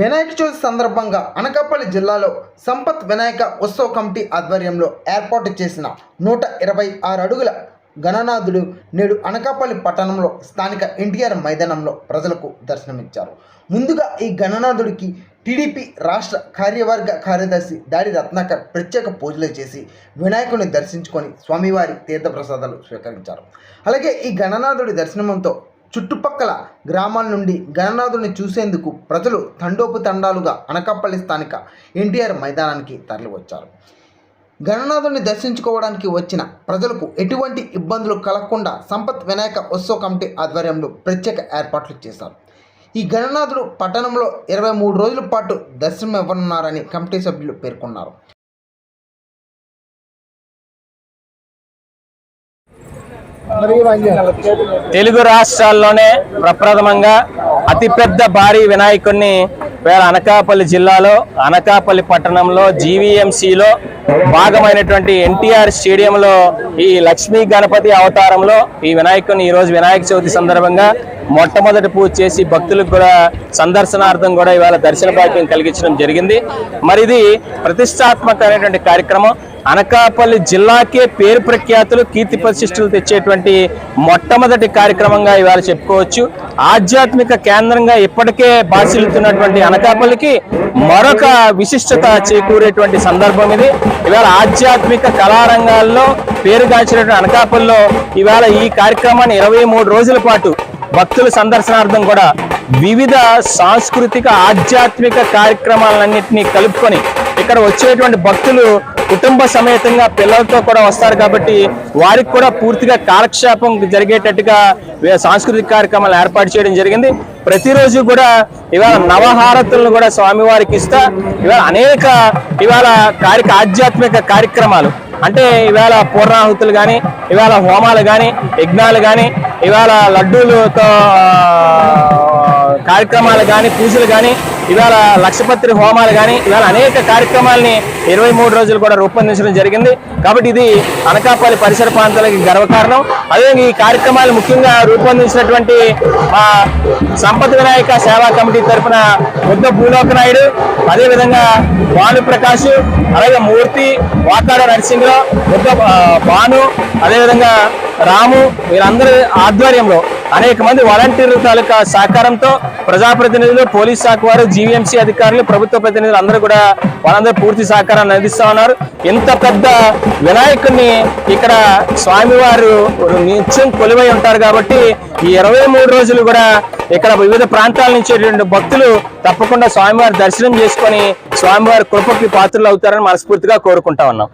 వినాయక చవితి సందర్భంగా అనకాపల్లి జిల్లాలో సంపత్ వినాయక ఉత్సవ కమిటీ ఆధ్వర్యంలో ఏర్పాటు చేసిన నూట ఇరవై ఆరు అడుగుల గణనాథుడు నేడు అనకాపల్లి పట్టణంలో స్థానిక ఎన్టీఆర్ మైదానంలో ప్రజలకు దర్శనమిచ్చారు. ముందుగా ఈ గణనాథుడికి టీడీపీ రాష్ట్ర కార్యవర్గ కార్యదర్శి దాడి రత్నాకర్ ప్రత్యేక పూజలు చేసి వినాయకుని దర్శించుకొని స్వామివారి తీర్థప్రసాదాలు స్వీకరించారు. అలాగే ఈ గణనాథుడి దర్శనంతో చుట్టుపక్కల గ్రామాల నుండి గణనాథుని చూసేందుకు ప్రజలు తండోపుతండాలుగా అనకాపల్లి స్థానిక ఎన్టీఆర్ మైదానానికి తరలివచ్చారు. గణనాథుని దర్శించుకోవడానికి వచ్చిన ప్రజలకు ఎటువంటి ఇబ్బందులు కలగకుండా సంపత్ వినాయక ఉత్సవ కమిటీ ఆధ్వర్యంలో ప్రత్యేక ఏర్పాట్లు చేశారు. ఈ గణనాథుడు పట్టణంలో ఇరవై మూడు రోజుల పాటు దర్శనం ఇవ్వనున్నారని కమిటీ సభ్యులు పేర్కొన్నారు. తెలుగు రాష్ట్రాల్లోనే ప్రప్రథమంగా అతిపెద్ద భారీ వినాయకుడిని వేళ అనకాపల్లి జిల్లాలో అనకాపల్లి పట్టణంలో జీవీఎంసీలో భాగమైనటువంటి ఎన్టీఆర్ స్టేడియంలో ఈ లక్ష్మీ గణపతి అవతారంలో ఈ వినాయకుని ఈ రోజు వినాయక చవితి సందర్భంగా మొట్టమొదటి పూజ చేసి భక్తులకు కూడా సందర్శనార్థం కూడా ఇవాళ దర్శన భాగ్యం కలిగించడం జరిగింది. మరి ఇది ప్రతిష్టాత్మకమైనటువంటి కార్యక్రమం. అనకాపల్లి జిల్లాకే పేరు ప్రఖ్యాతులు కీర్తి ప్రతిష్టలు తెచ్చేటువంటి మొట్టమొదటి కార్యక్రమంగా ఇవాళ చెప్పుకోవచ్చు. ఆధ్యాత్మిక కేంద్రంగా ఇప్పటికే బాసిల్లుతున్నటువంటి అనకాపల్లికి మరొక విశిష్టత చేకూరేటువంటి సందర్భం ఇది. ఇవాళ ఆధ్యాత్మిక కళారంగాల్లో పేరుగాంచినటువంటి అనకాపల్లిలో ఇవాళ ఈ కార్యక్రమాన్ని ఇరవై మూడు రోజుల పాటు భక్తుల సందర్శనార్థం కూడా వివిధ సాంస్కృతిక ఆధ్యాత్మిక కార్యక్రమాలన్నింటినీ కలుపుకొని ఇక్కడ వచ్చేటువంటి భక్తులు కుటుంబ సమేతంగా పిల్లలతో కూడా వస్తారు కాబట్టి వారికి కూడా పూర్తిగా కాలక్షేపం జరిగేటట్టుగా సాంస్కృతిక కార్యక్రమాలు ఏర్పాటు చేయడం జరిగింది. ప్రతిరోజు కూడా ఇవాళ నవహారతులను కూడా స్వామివారికి ఇస్తా ఇవాళ అనేక ఇవాళ కార్యక ఆధ్యాత్మిక కార్యక్రమాలు. అంటే ఇవాళ పూర్ణాహుతులు కానీ ఇవాళ హోమాలు కానీ యజ్ఞాలు కానీ ఇవాళ లడ్డూలతో కార్యక్రమాలు కానీ పూజలు కానీ ఇవాళ లక్షపత్రి హోమాలు కానీ ఇవాళ అనేక కార్యక్రమాలని ఇరవై మూడు రోజులు కూడా రూపొందించడం జరిగింది. కాబట్టి ఇది అనకాపల్లి పరిసర ప్రాంతాలకి గర్వకారణం అదేవిధంగా ఈ కార్యక్రమాలు ముఖ్యంగా రూపొందించినటువంటి మా సంపత్ వినాయక సేవా కమిటీ తరఫున బుద్ధ భూలోక నాయుడు అదేవిధంగా భాను ప్రకాష్ అలాగే మూర్తి వాకాడ నరసింహరావు బుద్ధ భాను అదేవిధంగా రాము వీరందరి ఆధ్వర్యంలో అనేక మంది వాలంటీర్ల తాలూకా సహకారంతో ప్రజాప్రతినిధులు పోలీస్ శాఖ వారు జీవీఎంసీ అధికారులు ప్రభుత్వ ప్రతినిధులు అందరూ కూడా వాళ్ళందరూ పూర్తి సహకారాన్ని అందిస్తా ఉన్నారు. ఇంత పెద్ద వినాయకుడిని ఇక్కడ స్వామివారు నిత్యం కొలువై ఉంటారు కాబట్టి ఈ ఇరవై మూడు రోజులు కూడా ఇక్కడ వివిధ ప్రాంతాల నుంచి భక్తులు తప్పకుండా స్వామివారి దర్శనం చేసుకొని స్వామివారి కృపకి పాత్రలు అవుతారని మనస్ఫూర్తిగా కోరుకుంటా ఉన్నాం.